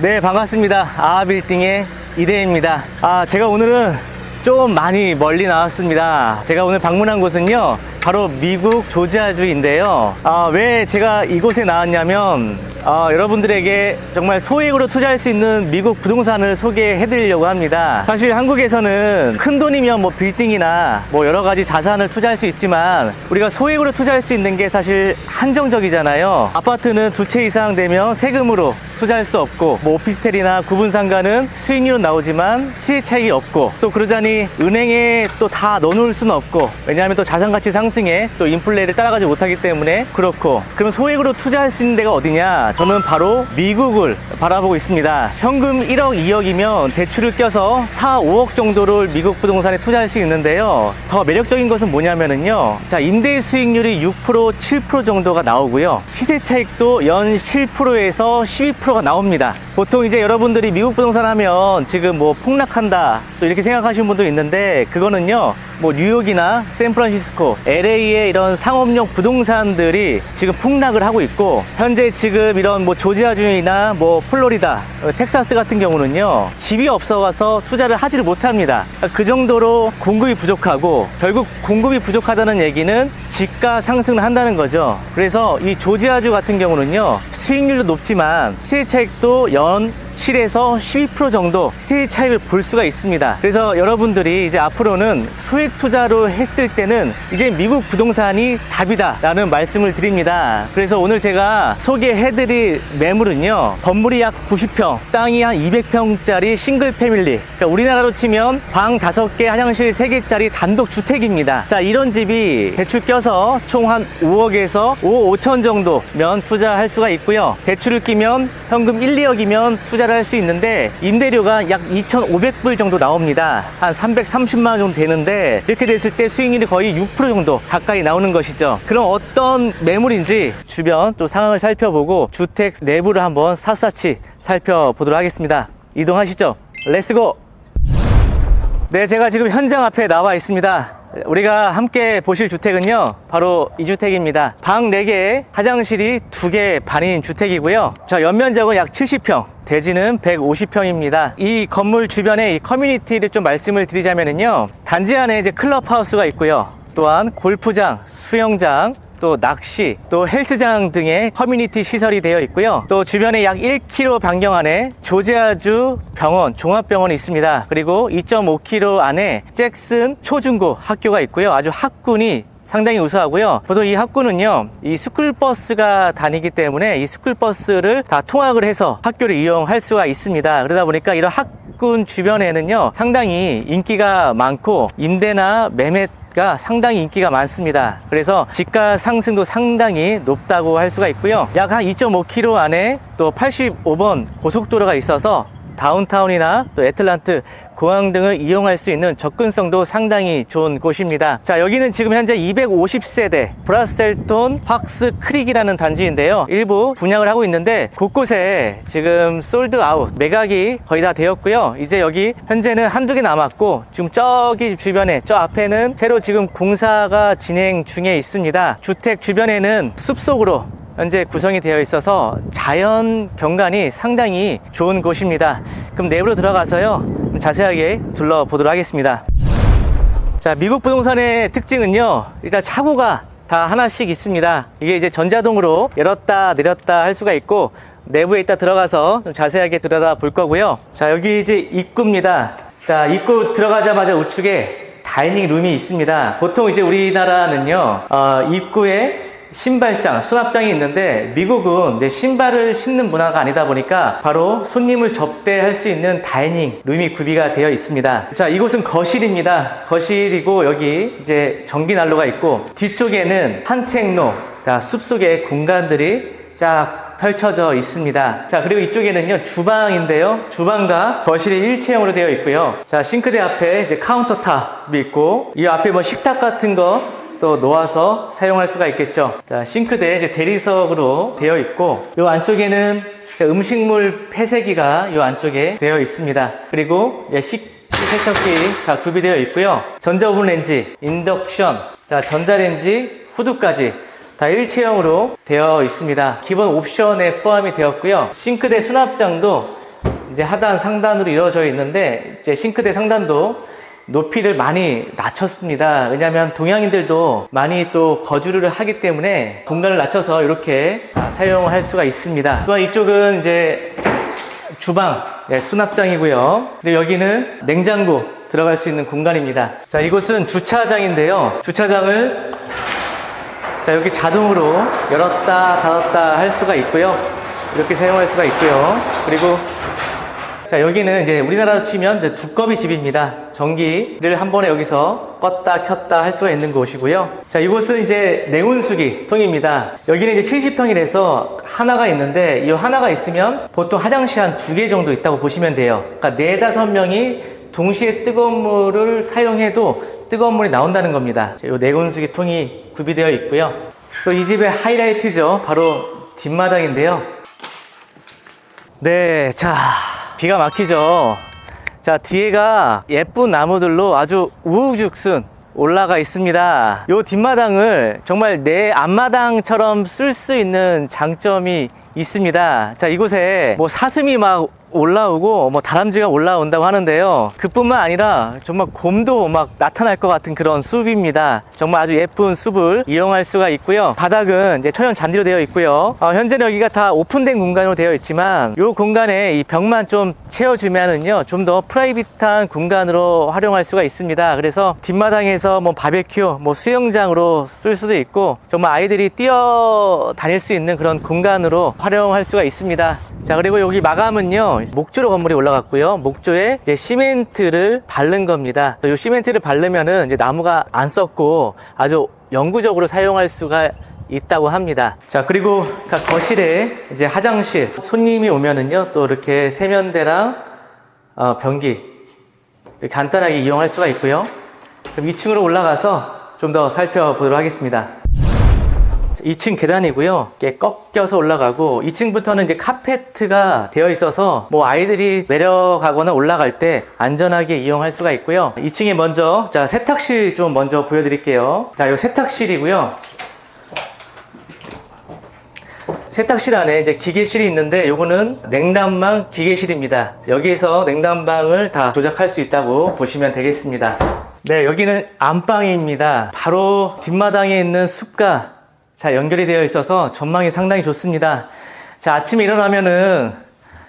네, 반갑습니다. 아빌딩의 이대입니다. 아, 제가 오늘은 좀 많이 멀리 나왔습니다. 제가 오늘 방문한 곳은요, 바로 미국 조지아주인데요. 아, 왜 제가 이곳에 나왔냐면, 아, 여러분들에게 정말 소액으로 투자할 수 있는 미국 부동산을 소개해 드리려고 합니다. 사실 한국에서는 큰 돈이면 뭐 빌딩이나 뭐 여러 가지 자산을 투자할 수 있지만 우리가 소액으로 투자할 수 있는 게 사실 한정적이잖아요. 아파트는 두 채 이상 되면 세금으로 투자할 수 없고 뭐 오피스텔이나 구분 상가는 수익률은 나오지만 시세 차익이 없고 또 그러자니 은행에 또 다 넣어놓을 수는 없고 왜냐하면 또 자산 가치 상승에 또 인플레를 따라가지 못하기 때문에 그렇고 그럼 소액으로 투자할 수 있는 데가 어디냐 저는 바로 미국을 바라보고 있습니다. 현금 1억 2억이면 대출을 껴서 4, 5억 정도를 미국 부동산에 투자할 수 있는데요. 더 매력적인 것은 뭐냐면은요. 자 임대 수익률이 6% 7% 정도가 나오고요. 시세 차익도 연 7%에서 12%가 나옵니다 보통 이제 여러분들이 미국 부동산 하면 지금 뭐 폭락한다 또 이렇게 생각하시는 분도 있는데 그거는요 뭐 뉴욕이나 샌프란시스코, LA의 이런 상업용 부동산들이 지금 폭락을 하고 있고 현재 지금 이런 뭐 조지아주나 뭐 플로리다, 어, 텍사스 같은 경우는요 집이 없어가서 투자를 하지를 못합니다. 그 정도로 공급이 부족하고 결국 공급이 부족하다는 얘기는 집가 상승을 한다는 거죠. 그래서 이 조지아주 같은 경우는요 수익률도 높지만 시세 차익도 연원 7에서 12% 정도 시세 차익을 볼 수가 있습니다. 그래서 여러분들이 이제 앞으로는 소액 투자로 했을 때는 이제 미국 부동산이 답이다라는 말씀을 드립니다. 그래서 오늘 제가 소개해드릴 매물은요, 건물이 약 90평, 땅이 한 200평짜리 싱글 패밀리. 그러니까 우리나라로 치면 방 5개, 화장실 3개짜리 단독 주택입니다. 자, 이런 집이 대출 껴서 총 한 5억에서 5억 5천 정도면 투자할 수가 있고요. 대출을 끼면 현금 1, 2억이면 투자 를 할 수 있는데 임대료가 약 2,500불 정도 나옵니다. 한 330만 원 정도 되는데 이렇게 됐을 때 수익률이 거의 6% 정도 가까이 나오는 것이죠. 그럼 어떤 매물인지 주변 또 상황을 살펴보고 주택 내부를 한번 샅샅이 살펴보도록 하겠습니다. 이동하시죠. 렛츠고! 네, 제가 지금 현장 앞에 나와 있습니다. 우리가 함께 보실 주택은요, 바로 이 주택입니다. 방 4개, 화장실이 2개 반인 주택이고요. 자, 연면적은 약 70평. 대지는 150평입니다. 이 건물 주변에 이 커뮤니티를 좀 말씀을 드리자면요. 단지 안에 이제 클럽하우스가 있고요. 또한 골프장, 수영장, 또 낚시, 또 헬스장 등의 커뮤니티 시설이 되어 있고요. 또 주변에 약 1km 반경 안에 조지아주 병원, 종합병원이 있습니다. 그리고 2.5km 안에 잭슨 초중고 학교가 있고요. 아주 학군이 상당히 우수하고요. 보통 이 학군은요, 이 스쿨버스가 다니기 때문에 이 스쿨버스를 다 통학을 해서 학교를 이용할 수가 있습니다. 그러다 보니까 이런 학군 주변에는요, 상당히 인기가 많고 임대나 매매 가 상당히 인기가 많습니다. 그래서 집가 상승도 상당히 높다고 할 수가 있고요. 약 한 2.5km 안에 또 85번 고속도로가 있어서 다운타운이나 또 애틀란트 공항 등을 이용할 수 있는 접근성도 상당히 좋은 곳입니다. 자, 여기는 지금 현재 250세대 브라셀톤 팍스 크릭이라는 단지인데요. 일부 분양을 하고 있는데 곳곳에 지금 솔드 아웃 매각이 거의 다 되었고요. 이제 여기 현재는 한두 개 남았고 지금 저기 주변에 저 앞에는 새로 지금 공사가 진행 중에 있습니다. 주택 주변에는 숲속으로 현재 구성이 되어 있어서 자연 경관이 상당히 좋은 곳입니다. 그럼 내부로 들어가서요. 자세하게 둘러보도록 하겠습니다. 자, 미국 부동산의 특징은요. 일단 차고가 다 하나씩 있습니다. 이게 이제 전자동으로 열었다 내렸다 할 수가 있고 내부에 있다 들어가서 좀 자세하게 들여다 볼 거고요. 자, 여기 이제 입구입니다. 자, 입구 들어가자마자 우측에 다이닝 룸이 있습니다. 보통 이제 우리나라는요, 어, 입구에 신발장, 수납장이 있는데 미국은 이제 신발을 신는 문화가 아니다 보니까 바로 손님을 접대할 수 있는 다이닝 룸이 구비가 되어 있습니다. 자, 이곳은 거실입니다. 거실이고 여기 이제 전기 난로가 있고 뒤쪽에는 산책로, 자, 숲속의 공간들이 쫙 펼쳐져 있습니다. 자, 그리고 이쪽에는요, 주방인데요. 주방과 거실이 일체형으로 되어 있고요. 자, 싱크대 앞에 이제 카운터탑이 있고, 이 앞에 뭐 식탁 같은 거 또 놓아서 사용할 수가 있겠죠. 자, 싱크대 대리석으로 되어 있고, 이 안쪽에는 자, 음식물 폐쇄기가 이 안쪽에 되어 있습니다. 그리고 예, 식 세척기가 구비되어 있고요. 전자오븐 렌지, 인덕션, 자, 전자레인지, 후드까지 다 일체형으로 되어 있습니다. 기본 옵션에 포함이 되었고요. 싱크대 수납장도 이제 하단 상단으로 이루어져 있는데 이제 싱크대 상단도 높이를 많이 낮췄습니다. 왜냐하면 동양인들도 많이 또 거주를 하기 때문에 공간을 낮춰서 이렇게 아, 사용할 수가 있습니다. 또한 이쪽은 이제 주방, 네, 수납장이고요. 그리고 여기는 냉장고 들어갈 수 있는 공간입니다. 자, 이곳은 주차장인데요. 주차장을 자, 여기 자동으로 열었다 닫았다 할 수가 있고요. 이렇게 사용할 수가 있고요. 그리고 자, 여기는 이제 우리나라로 치면 이제 두꺼비 집입니다. 전기를 한 번에 여기서 껐다 켰다 할 수가 있는 곳이고요. 자, 이곳은 이제 냉온수기 통입니다. 여기는 이제 70평이라서 하나가 있는데 이 하나가 있으면 보통 화장실 한 두 개 정도 있다고 보시면 돼요. 그러니까 네 다섯 명이 동시에 뜨거운 물을 사용해도 뜨거운 물이 나온다는 겁니다. 이 냉온수기 통이 구비되어 있고요. 또 이 집의 하이라이트죠. 바로 뒷마당인데요. 네, 자, 기가 막히죠. 자, 뒤에가 예쁜 나무들로 아주 우후죽순 올라가 있습니다. 요 뒷마당을 정말 내 앞마당처럼 쓸 수 있는 장점이 있습니다. 자, 이곳에 뭐 사슴이 막 올라오고 뭐 다람쥐가 올라온다고 하는데요. 그뿐만 아니라 정말 곰도 막 나타날 것 같은 그런 숲입니다. 정말 아주 예쁜 숲을 이용할 수가 있고요. 바닥은 이제 천연 잔디로 되어 있고요. 어, 현재는 여기가 다 오픈된 공간으로 되어 있지만 이 공간에 이 벽만 좀 채워주면은요 좀 더 프라이빗한 공간으로 활용할 수가 있습니다. 그래서 뒷마당에서 뭐 바베큐, 뭐 수영장으로 쓸 수도 있고 정말 아이들이 뛰어 다닐 수 있는 그런 공간으로 활용할 수가 있습니다. 자 그리고 여기 마감은요 목조로 건물이 올라갔고요. 목조에 이제 시멘트를 바른 겁니다. 이 시멘트를 바르면은 이제 나무가 안 썩고 아주 영구적으로 사용할 수가 있다고 합니다. 자 그리고 거실에 이제 화장실 손님이 오면은요 또 이렇게 세면대랑 어, 변기 간단하게 이용할 수가 있고요. 그럼 2층으로 올라가서 좀 더 살펴보도록 하겠습니다 2층 계단이고요. 이렇게 꺾여서 올라가고 2층부터는 이제 카페트가 되어 있어서 뭐 아이들이 내려가거나 올라갈 때 안전하게 이용할 수가 있고요. 2층에 먼저 자 세탁실 좀 먼저 보여드릴게요. 자, 이 세탁실이고요. 세탁실 안에 이제 기계실이 있는데 요거는 냉난방 기계실입니다. 여기에서 냉난방을 다 조작할 수 있다고 보시면 되겠습니다. 네, 여기는 안방입니다. 바로 뒷마당에 있는 숲과 자, 연결이 되어 있어서 전망이 상당히 좋습니다. 자, 아침에 일어나면은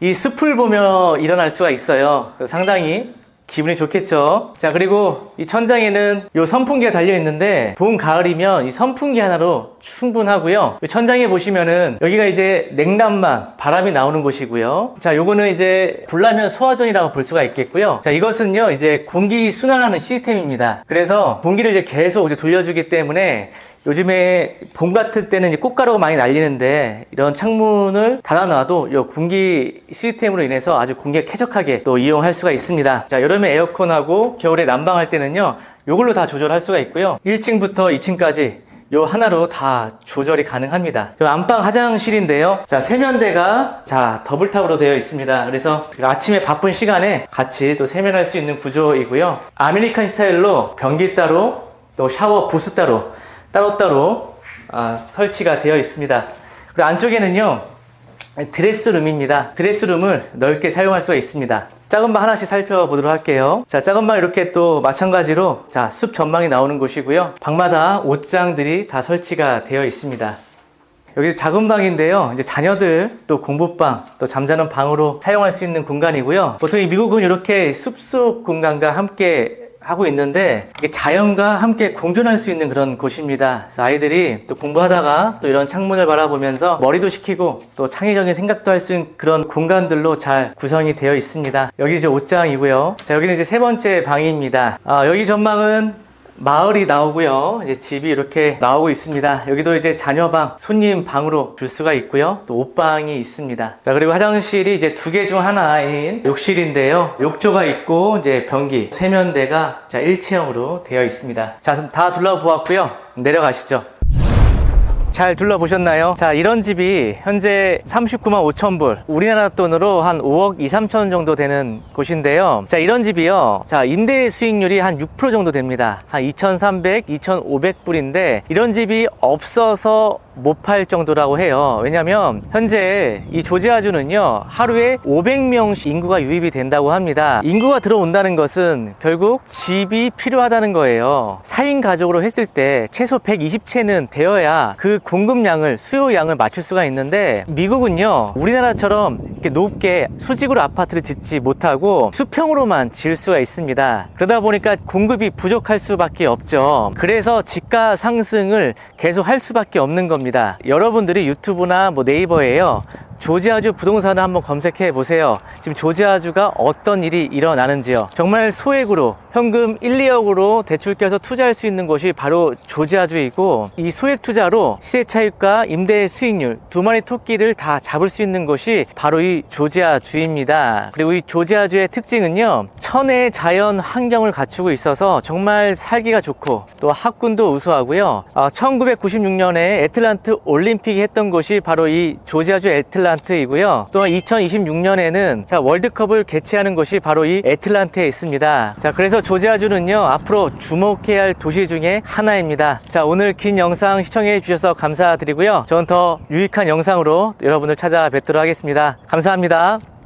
이 숲을 보며 일어날 수가 있어요. 상당히 기분이 좋겠죠. 자, 그리고 이 천장에는 이 선풍기가 달려 있는데 봄, 가을이면 이 선풍기 하나로 충분하고요. 이 천장에 보시면은 여기가 이제 냉난방, 바람이 나오는 곳이고요. 자, 요거는 이제 불나면 소화전이라고 볼 수가 있겠고요. 자, 이것은요, 이제 공기 순환하는 시스템입니다. 그래서 공기를 이제 계속 이제 돌려주기 때문에 요즘에 봄 같을 때는 이제 꽃가루가 많이 날리는데 이런 창문을 닫아놔도 이 공기 시스템으로 인해서 아주 공기가 쾌적하게 또 이용할 수가 있습니다. 자, 여 름에 에어컨하고 겨울에 난방할 때는요, 요걸로 다 조절할 수가 있고요. 1층부터 2층까지 요 하나로 다 조절이 가능합니다. 요 안방 화장실인데요. 자, 세면대가 자, 더블탑으로 되어 있습니다. 그래서 아침에 바쁜 시간에 같이 또 세면할 수 있는 구조이고요. 아메리칸 스타일로 변기 따로 또 샤워 부스 따로 따로따로 아, 설치가 되어 있습니다. 그리고 안쪽에는요, 드레스룸입니다. 드레스룸을 넓게 사용할 수가 있습니다. 작은 방 하나씩 살펴보도록 할게요. 자, 작은 방 이렇게 또 마찬가지로 자, 숲 전망이 나오는 곳이고요. 방마다 옷장들이 다 설치가 되어 있습니다. 여기 작은 방인데요. 이제 자녀들 또 공부방 또 잠자는 방으로 사용할 수 있는 공간이고요. 보통 이 미국은 이렇게 숲속 공간과 함께 하고 있는데 이게 자연과 함께 공존할 수 있는 그런 곳입니다. 그래서 아이들이 또 공부하다가 또 이런 창문을 바라보면서 머리도 식히고 또 창의적인 생각도 할 수 있는 그런 공간들로 잘 구성이 되어 있습니다. 여기 이제 옷장이고요. 자 여기는 이제 세 번째 방입니다. 아, 여기 전망은 마을이 나오고요. 이제 집이 이렇게 나오고 있습니다. 여기도 이제 자녀방, 손님 방으로 줄 수가 있고요. 또 옷방이 있습니다. 자, 그리고 화장실이 이제 두 개 중 하나인 욕실인데요. 욕조가 있고 이제 변기, 세면대가 자, 일체형으로 되어 있습니다. 자, 다 둘러보았고요. 내려가시죠. 잘 둘러보셨나요? 자, 이런 집이 현재 39만 5천 불, 우리나라 돈으로 한 5억 2, 3천 정도 되는 곳인데요. 자, 이런 집이요. 자, 임대 수익률이 한 6% 정도 됩니다. 한 2,300, 2,500불인데, 이런 집이 없어서 못 팔 정도라고 해요. 왜냐면 현재 이 조지아주는요 하루에 500명씩 인구가 유입이 된다고 합니다. 인구가 들어온다는 것은 결국 집이 필요하다는 거예요. 4인 가족으로 했을 때 최소 120채는 되어야 그 공급량을 수요량을 맞출 수가 있는데 미국은요 우리나라처럼 이렇게 높게 수직으로 아파트를 짓지 못하고 수평으로만 지을 수가 있습니다. 그러다 보니까 공급이 부족할 수밖에 없죠. 그래서 집가 상승을 계속 할 수밖에 없는 겁니다. 여러분들이 유튜브나 뭐 네이버에요. 조지아주 부동산을 한번 검색해 보세요. 지금 조지아주가 어떤 일이 일어나는지요. 정말 소액으로 현금 1, 2억으로 대출 껴서 투자할 수 있는 곳이 바로 조지아주이고 이 소액 투자로 시세 차익과 임대 수익률 두 마리 토끼를 다 잡을 수 있는 곳이 바로 이 조지아주입니다. 그리고 이 조지아주의 특징은요. 천혜의 자연 환경을 갖추고 있어서 정말 살기가 좋고 또 학군도 우수하고요. 1996년에 애틀란트 올림픽이 했던 곳이 바로 이 조지아주 애틀란트 이고요. 또 2026년에는 자 월드컵을 개최하는 곳이 바로 이 애틀란트에 있습니다. 자 그래서 조지아주는요 앞으로 주목해야 할 도시 중에 하나입니다. 자 오늘 긴 영상 시청해 주셔서 감사드리고요. 저는 더 유익한 영상으로 여러분을 찾아뵙도록 하겠습니다. 감사합니다.